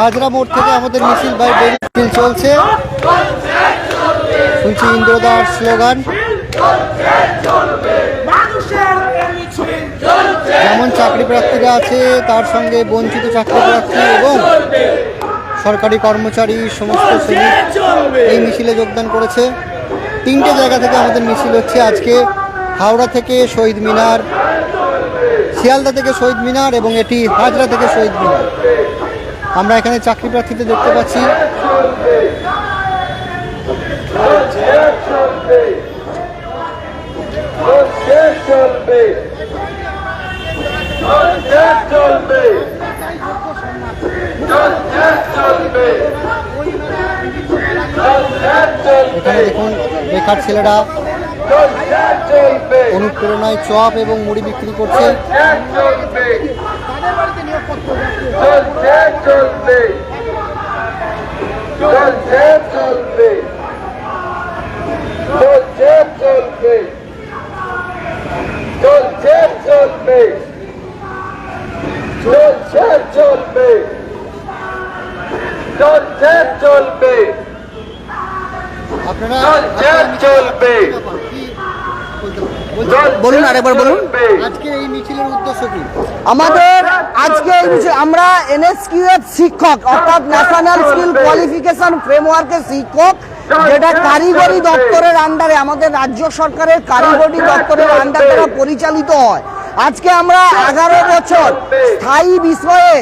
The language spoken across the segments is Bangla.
হাজরা মোড় থেকে আমাদের মিছিল বাই মিছিল চলছে। শুনছি ইন্দ্রদার স্লোগান। যেমন চাকরি প্রার্থীরা আছে, তার সঙ্গে বঞ্চিত চাকরি প্রার্থী এবং সরকারি কর্মচারী সমস্ত শ্রমিক এই মিছিলে যোগদান করেছে। তিনটে জায়গা থেকে আমাদের মিছিল হচ্ছে আজকে, হাওড়া থেকে শহীদ মিনার, শিয়ালদা থেকে শহীদ মিনার এবং এটি হাজরা থেকে শহীদ মিনার। আমরা এখানে চাকরি প্রার্থীদের দেখতে পাচ্ছি। এখানে দেখুন বেকার ছেলেরা অনুপ্রেরণায় চপ এবং মুড়ি বিক্রি করছে। চলবে। আপনারা চলবে। কি? বলতে- বলুন আরেকবার বলুন। আজকে এই মিছিলের উদ্দেশ্য কি? আমাদের আজকে এই বিষয়ে আমরা এনএসকিউএফ শিক্ষক, অর্থাৎ ন্যাশনাল স্কিল কোয়ালিফিকেশন ফ্রেমওয়ার্কের শিক্ষক, যেটা কারিগরি দপ্তরের আন্ডারে আমাদের রাজ্য সরকারের কারিগরি দপ্তরের আন্ডার দ্বারা পরিচালিত হয়। আজকে আমরা এগারো বছর স্থায়ী বিষয়ে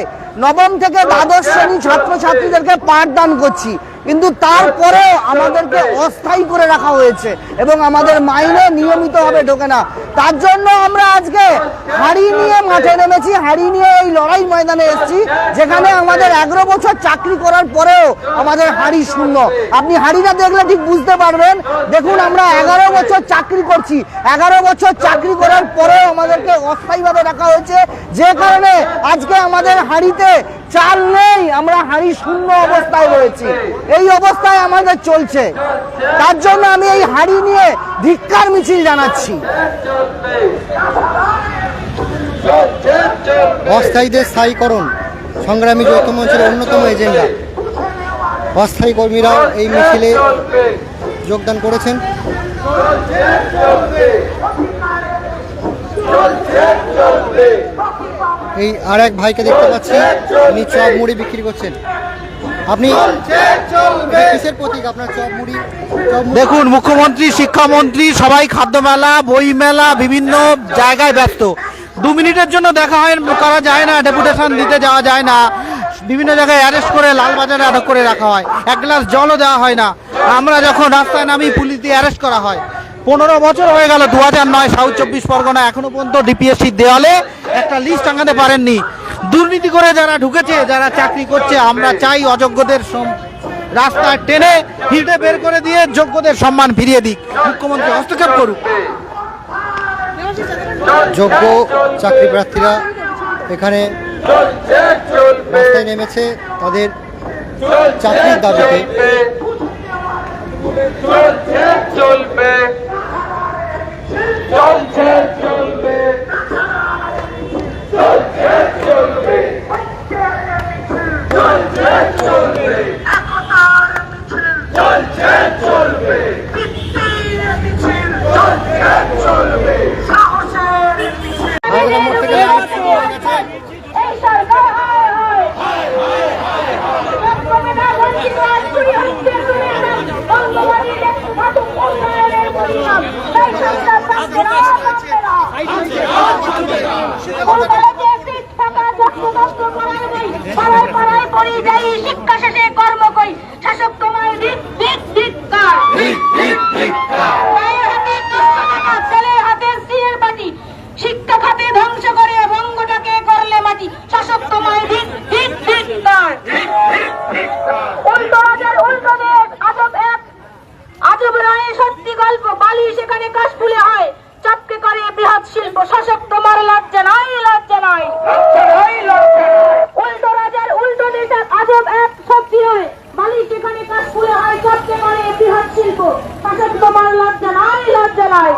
নবম থেকে দ্বাদশ শ্রেণি ছাত্রছাত্রীদেরকে পাঠদান করছি। কিন্তু তারপরেও আমাদেরকে অস্থায়ী করে রাখা হয়েছে এবং আমাদের মাইনে নিয়মিতভাবে ঢোকে না। তার জন্য আমরা আজকে হাড়ি নিয়ে মাঠে নেমেছি, হাড়ি নিয়ে এই লড়াই ময়দানে এসেছি, যেখানে আমাদের এগারো বছর চাকরি করার পরেও আমাদের হাড়ি শূন্য। আপনি হাড়িটা দেখলে ঠিক বুঝতে পারবেন। দেখুন, আমরা এগারো বছর চাকরি করছি। এগারো বছর চাকরি করার পরেও আমাদেরকে অস্থায়ীভাবে রাখা হয়েছে। যে কারণে আজকে আমাদের হাড়িতে চাল নেই আমরা হাড়ি শূন্য অবস্থায় রয়েছি। এই অবস্থায় আমাদের চলছে। তার জন্য আমি এই হাড়ি নিয়ে ধিক্কার মিছিল জানাচ্ছি। অস্থায়ীদের স্থায়ীকরণ সংগ্রামী যৌথ মঞ্চের অন্যতম এজেন্ডা। অস্থায়ী কর্মীরাও এই মিছিলে যোগদান করেছেন। এই আর এক ভাইকে দেখতে পাচ্ছি, উনি চপ মুড়ি বিক্রি করছেন। আপনি কিসের প্রতীক আপনার চপ মুড়ি দেখুন, মুখ্যমন্ত্রী, শিক্ষামন্ত্রী, সবাই খাদ্য মেলা, বই মেলা, বিভিন্ন জায়গায় ব্যস্ত। দু মিনিটের জন্য দেখা হয়, করা যায় না, ডেপুটেশন দিতে যাওয়া যায় না। বিভিন্ন জায়গায় অ্যারেস্ট করে লালবাজারে আটক করে রাখা হয়। এক গ্লাস জলও দেওয়া হয় না। আমরা যখন রাস্তায় নামি, পুলিশ দিয়ে অ্যারেস্ট করা হয়। পনেরো বছর হয়ে গেল, দু হাজার নয়, সাউথ চব্বিশ পরগনা এখনও পর্যন্ত ডিপিএসসির দেওয়ালে। একটা লিস্ট টাঙাতে পারেননি। দুর্নীতি করে যারা ঢুকেছে যারা চাকরি করছে আমরা চাই অযোগ্যদের রাস্তায় টেনে হিটে বের করে দিয়ে যোগ্যদের সম্মান ফিরিয়ে দিক। মুখ্যমন্ত্রী হস্তক্ষেপ করুক যোগ্য চাকরি প্রার্থীরা এখানে রাস্তায় নেমেছে তাদের চাকরির দাবিতে। চলবে। চলছে চলবে। নয় সত্যি গল্প বালি সেখানে কাশ ফুলে হয়। চাপকে করে বৃহৎ শিল্প শাসক তোমার লজ্জা নয় লজ্জা নয়। উল্টো রাজার উল্টো নেশার আজব এক সত্যি হয় বালি সেখানে কাশফুলে হয় চাপকে করে বৃহৎ শিল্প শাসক তোমার লজ্জা নয় লজ্জা নয়।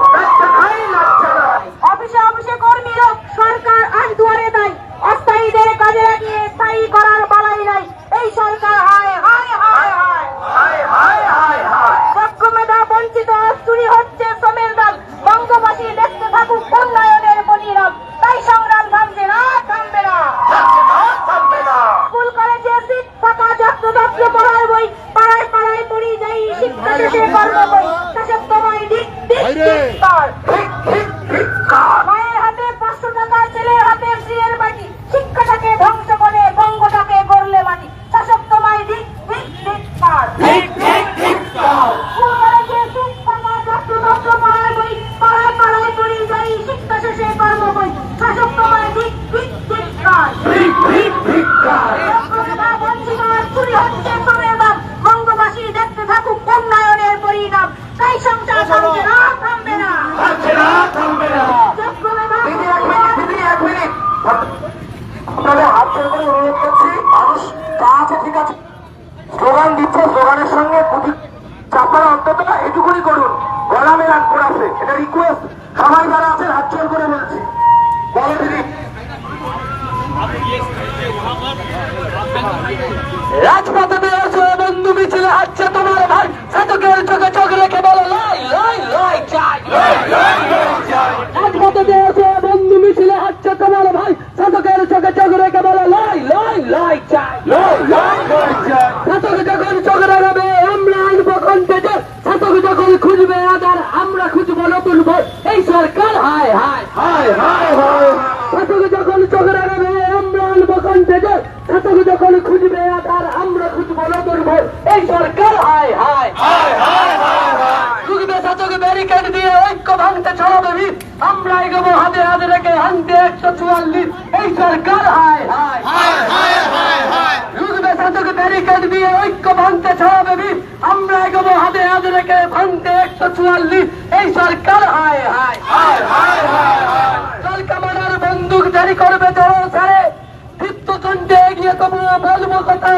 এই সরকার হায় যুগবে বন্দুক জারি করবে ধরো সারে তৃপ্ত এগিয়ে তবুও বলব কথা